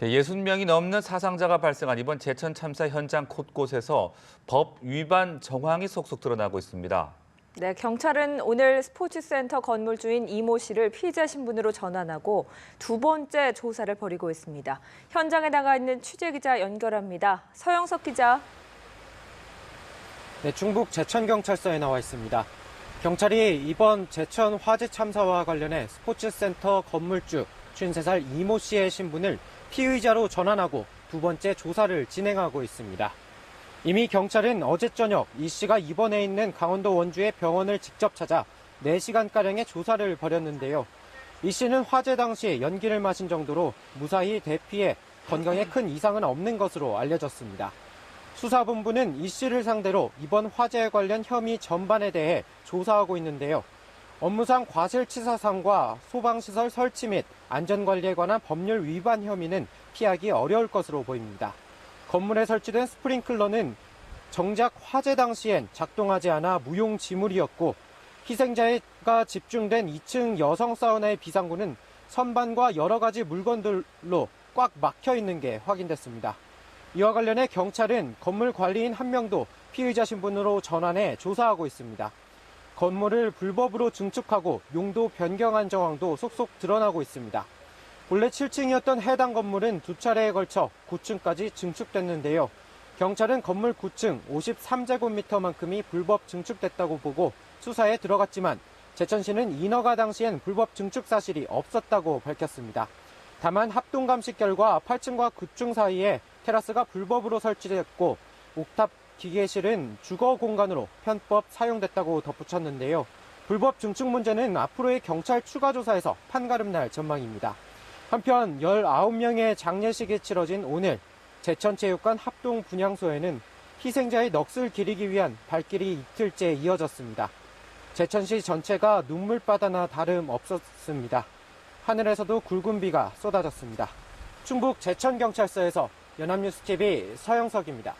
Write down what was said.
네, 60명이 넘는 사상자가 발생한 이번 제천 참사 현장 곳곳에서 법 위반 정황이 속속 드러나고 있습니다. 네, 경찰은 오늘 스포츠센터 건물 주인 이모 씨를 피의자 신분으로 전환하고 두 번째 조사를 벌이고 있습니다. 현장에 나가 있는 취재 기자 연결합니다. 서영석 기자. 네, 중북 제천경찰서에 나와 있습니다. 경찰이 이번 제천 화재 참사와 관련해 스포츠센터 건물주 53살 이모 씨의 신분을 피의자로 전환하고 두 번째 조사를 진행하고 있습니다. 이미 경찰은 어제 저녁 이 씨가 입원해 있는 강원도 원주의 병원을 직접 찾아 4시간가량의 조사를 벌였는데요. 이 씨는 화재 당시 연기를 마신 정도로 무사히 대피해 건강에 큰 이상은 없는 것으로 알려졌습니다. 수사본부는 이 씨를 상대로 이번 화재에 관련 혐의 전반에 대해 조사하고 있는데요. 업무상 과실치사상과 소방시설 설치 및 안전관리에 관한 법률 위반 혐의는 피하기 어려울 것으로 보입니다. 건물에 설치된 스프링클러는 정작 화재 당시엔 작동하지 않아 무용지물이었고 희생자가 집중된 2층 여성 사우나의 비상구는 선반과 여러 가지 물건들로 꽉 막혀 있는 게 확인됐습니다. 이와 관련해 경찰은 건물 관리인 한 명도 피의자 신분으로 전환해 조사하고 있습니다. 건물을 불법으로 증축하고 용도 변경한 정황도 속속 드러나고 있습니다. 원래 7층이었던 해당 건물은 두 차례에 걸쳐 9층까지 증축됐는데요. 경찰은 건물 9층 53제곱미터만큼이 불법 증축됐다고 보고 수사에 들어갔지만 제천시는 인허가 당시엔 불법 증축 사실이 없었다고 밝혔습니다. 다만 합동 감식 결과 8층과 9층 사이에 테라스가 불법으로 설치됐고 옥탑 기계실은 주거 공간으로 편법 사용됐다고 덧붙였는데요. 불법 증축 문제는 앞으로의 경찰 추가 조사에서 판가름 날 전망입니다. 한편 19명의 장례식이 치러진 오늘 제천체육관 합동 분향소에는 희생자의 넋을 기리기 위한 발길이 이틀째 이어졌습니다. 제천시 전체가 눈물바다나 다름 없었습니다. 하늘에서도 굵은 비가 쏟아졌습니다. 충북 제천경찰서에서 연합뉴스TV 서영석입니다.